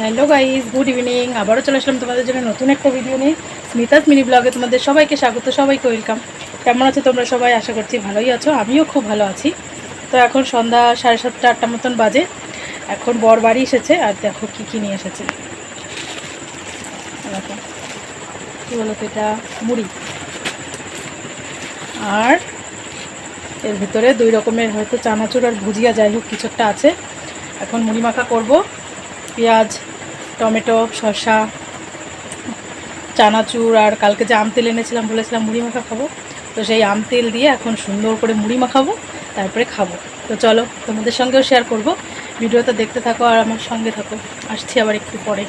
Hello guys good evening. আবারও চলে আসলাম তোমাদের জন্য নতুন একটা ভিডিও নিয়ে। স্মিতাস মিনি ব্লগে তোমাদের সবাইকে স্বাগত, সবাইকে ওয়েলকাম। কেমন আছো তোমরা সবাই? আশা করছি ভালোই আছো, আমিও খুব ভালো আছি। তো এখন সন্ধ্যা সাড়ে সাতটা, আটটা মতন বাজে। এখন বর বাড়ি এসেছে, আর দেখো কী কী নিয়ে এসেছে। কী বলো তো এটা? মুড়ি। আর এর ভিতরে দুই রকমের হয়তো চানাচুর আর ভুজিয়া যাই হোক, কিছু একটা আছে। এখন মুড়ি মাখা করব। পেঁয়াজ টমেটো, শসা, চানাচুর আর কালকে যে আম তেল এনেছিলাম বলেছিলাম মুড়ি মাখা খাব। তো সেই আম তেল দিয়ে এখন সুন্দর করে মুড়ি মাখাবো, তারপরে খাব। তো চলো তোমাদের সঙ্গেও শেয়ার করব। ভিডিওটা দেখতে থাকো আর আমার সঙ্গে থাকো। আসছি আবার একটু পরে।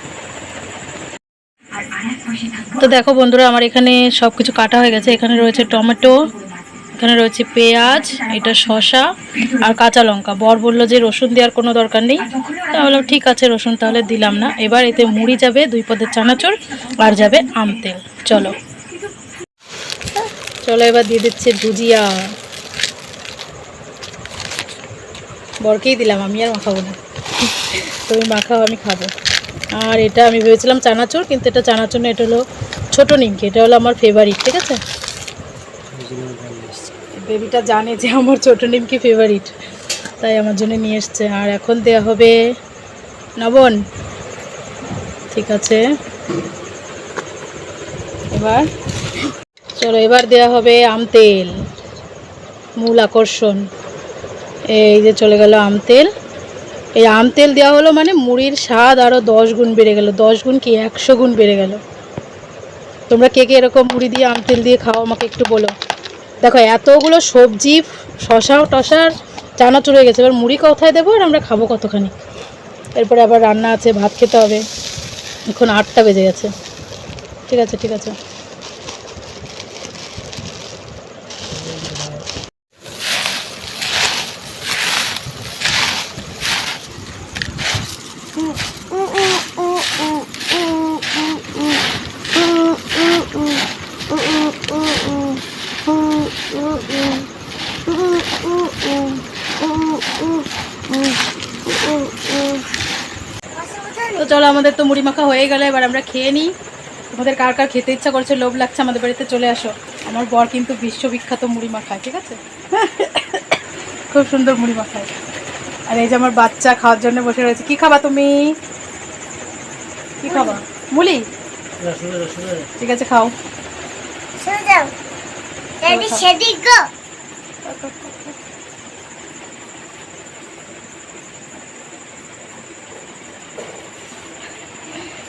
তো দেখো বন্ধুরা, আমার এখানে সব কিছু কাটা হয়ে গেছে। এখানে রয়েছে টমেটো এখানে রয়েছে পেঁয়াজ, এটা শসা আর কাঁচা লঙ্কা। বর বলল যে রসুন দেওয়ার কোনো দরকার নেই। তা বললাম ঠিক আছে রসুন, তাহলে দিলাম না। এবার এতে মুড়ি যাবে, দুই পদের চানাচুর, আর যাবে আম তেল। চলো। চলো, এবার দিয়ে দিচ্ছে ভুজিয়া। বরকেই দিলাম, আমি আর মাখাবো না। তুমি মাখাও আমি খাব। আর এটা আমি ভেবেছিলাম চানাচুর, কিন্তু এটা চানাচুর না, এটা হলো ছোটো নিমকি, এটা হলো আমার ফেভারিট ঠিক আছে? বেবিটা জানে যে আমার ছোটো নিমকি ফেভারিট তাই আমার জন্য নিয়ে এসছে। আর এখন দেওয়া হবে নবন। ঠিক আছে। এবার চলো, এবার দেওয়া হবে আম তেল। মূল আকর্ষণ। এই যে চলে গেল আম তেল। এই আম তেল দেওয়া হলো মানে মুড়ির স্বাদ আরও দশ গুণ বেড়ে গেল। দশ গুণ কি একশো গুণ বেড়ে গেল। তোমরা কে কে এরকম মুড়ি দিয়ে আম তেল দিয়ে খাও আমাকে একটু বলো। দেখো, এতগুলো সবজি শশাও টশার চানাচুর হয়ে গেছে। এবার মুড়ি কোথায় দেবো আর আমরা খাব কতখানি? এরপরে আবার রান্না আছে, ভাত খেতে হবে। এখন আটটা বেজে গেছে। ঠিক আছে ঠিক আছে। তো চলো আমাদের তো মুড়ি মাখা হয়ে গেলে এবার আমরা খেয়ে নিই। আমাদের কার কার খেতে ইচ্ছা করছে লোভ লাগছে আমাদের বাড়িতে চলে আসো। আমার বর কিন্তু বিশ্ববিখ্যাত মুড়ি মাখায় ঠিক আছে? খুব সুন্দর মুড়ি মাখায়। আর এই যে আমার বাচ্চা খাওয়ার জন্য বসে রয়েছে কি খাবা তুমি? কি খাবা? মুলি ঠিক আছে খাও।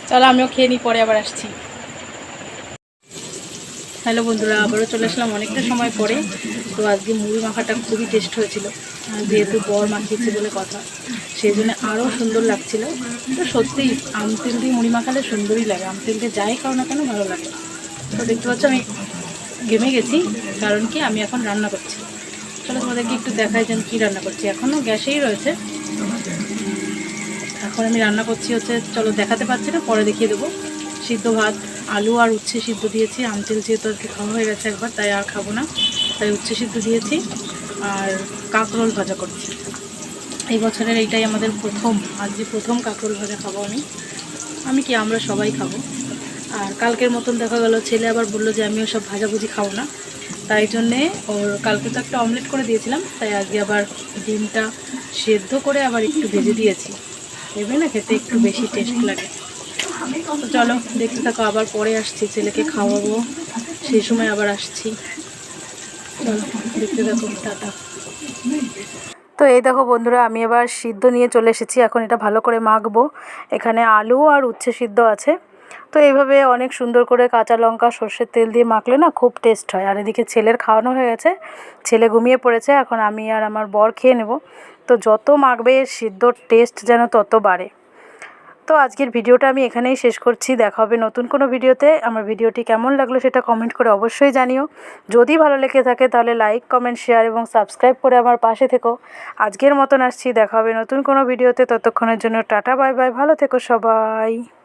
চলো, আমিও খেয়ে নিই, পরে আবার আসছি। হ্যালো বন্ধুরা, আবারও চলে আসলাম অনেকটা সময় পরে। তো আজকে মুড়ি মাখাটা খুবই টেস্ট হয়েছিল। যেহেতু বর মাখিয়েছে বলে কথা, সেই জন্য আরও সুন্দর লাগছিল। তো সত্যিই, আম তেল দিয়ে মুড়ি মাখালে সুন্দরই লাগে। আম তেল দিয়ে যাই খাও না কেন, ভালো লাগে তো দেখতে পাচ্ছ, আমি ঘেমে গেছি, কারণ কি, আমি এখন রান্না করছি। তোমাদেরকে একটু দেখাই যেন কী রান্না করছি। এখনও গ্যাসেই রয়েছে। এখন আমি রান্না করছি হচ্ছে, চলো দেখাতে পারছি না, পরে দেখিয়ে দেবো। সিদ্ধ ভাত, আলু আর উচ্ছে সিদ্ধ দিয়েছি। আমতেল যেহেতু আর কি খাওয়া হয়ে গেছে একবার, তাই আর খাব না। তাই উচ্ছে সিদ্ধ দিয়েছি আর কাঁকরোল ভাজা করছি। এই বছরের এইটাই আমাদের প্রথম, আজকে প্রথম কাঁকরোল ভাজা খাব আমি। আমি কি, আমরা সবাই খাব। আর কালকের মতন দেখা গেল, ছেলে আবার বলল যে, আমিও সব ভাজাভুজি খাব না। তাই জন্যে ওর কালকে তো একটা অমলেট করে দিয়েছিলাম, তাই আজকে আবার ডিমটা সেদ্ধ করে আবার একটু ভেজে দিয়েছি। ভেবে না খেতে একটু বেশি টেস্ট লাগে। তো চলো, দেখতে থাকো, আবার পরে আসছি, ছেলেকে খাওয়াবো। সেই সময় আবার আসছি। চলো, দেখতে থাকো, টাটা। তো এই দেখো বন্ধুরা, আমি এবার সিদ্ধ নিয়ে চলে এসেছি। এখন এটা ভালো করে মাখবো। এখানে আলু আর উচ্ছে সিদ্ধ আছে। তো এইভাবে অনেক সুন্দর করে কাঁচা লঙ্কা, সর্ষের তেল দিয়ে মাখলে না খুব টেস্ট হয়। আর এদিকে ছেলের খাওয়ানো হয়ে গেছে। ছেলে ঘুমিয়ে পড়েছে, এখন আমি আর আমার বর খেয়ে নেব। তো যত মাখবে সিদ্ধর টেস্ট যেন তত বাড়ে। তো আজকের ভিডিওটা আমি এখানেই শেষ করছি। দেখা হবে নতুন কোনো ভিডিওতে। আমার ভিডিওটি কেমন লাগল সেটা কমেন্ট করে অবশ্যই জানিও। যদি ভালো লেগে থাকে তাহলে লাইক কমেন্ট শেয়ার এবং সাবস্ক্রাইব করে আমার পাশে থেকো। আজকের মতন আসছি। দেখা হবে নতুন কোনো ভিডিওতে। ততক্ষণের জন্য টাটা বাই বাই ভালো থেকো সবাই।